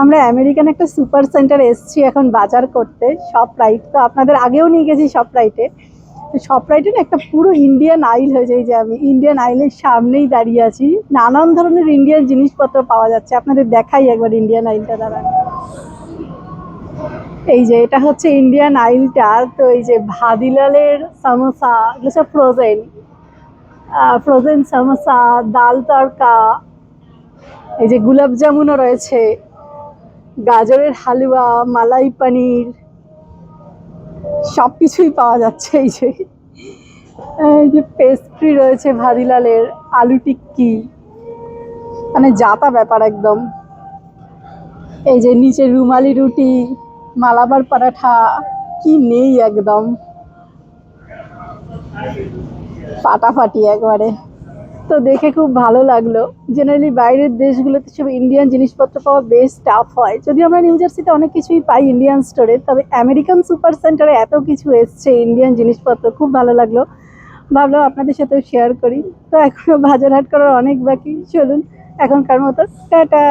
আমরা আমেরিকান একটা super centre এসছি এখন বাজার করতে শপ রাইট তো আপনাদের আগেও নিয়ে গেছি শপ রাইটে শপ রাইটে না একটা পুরো ইন্ডিয়ান আইল হয়ে যায় যে আমি ইন্ডিয়ান আইলের সামনেই দাঁড়িয়ে আছি। নানান ধরনের ইন্ডিয়ান জিনিসপত্র পাওয়া যাচ্ছে, আপনাদের দেখাই একবার ইন্ডিয়ান আইলটা দাঁড়ান। এই যে এটা হচ্ছে ইন্ডিয়ান আইলটা তো এই যে ভাদিলালের সামোসা, এগুলো সব ফ্রোজেন ফ্রোজেন সামোসা, ডাল তড়কা, এই যে গুলাব জামুনও রয়েছে। গাজরের হালুয়া, মালাই পনির সব কিছুই পাওয়া যাচ্ছে এই যে। যে পেস্ট্রি রয়েছে ভাদিলালের আলু টিক্কি। মানে জাতা ব্যাপার একদম। এই যে নিচে রুমালি রুটি, মালাবার পরাঠা, কি নেই একদম। ফাটাফাটি একবারে। তো দেখে খুব ভালো লাগল। জেনারেলি বাইরের দেশগুলোতে সব ইন্ডিয়ান জিনিসপত্র পাওয়া বেশ টাফ হয়। যদি আমরা নিউ জার্সিতে অনেক কিছুই পাই ইন্ডিয়ান স্টোরে তবে আমেরিকান সুপার সেন্টারে এত কিছু এসছে ইন্ডিয়ান জিনিসপত্র, খুব ভালো লাগল। ভাবলাম আপনাদের সাথেও শেয়ার করি। তো এখনও বাজার হাট করার অনেক বাকি। চলুন এখনকার মতো, টাটা!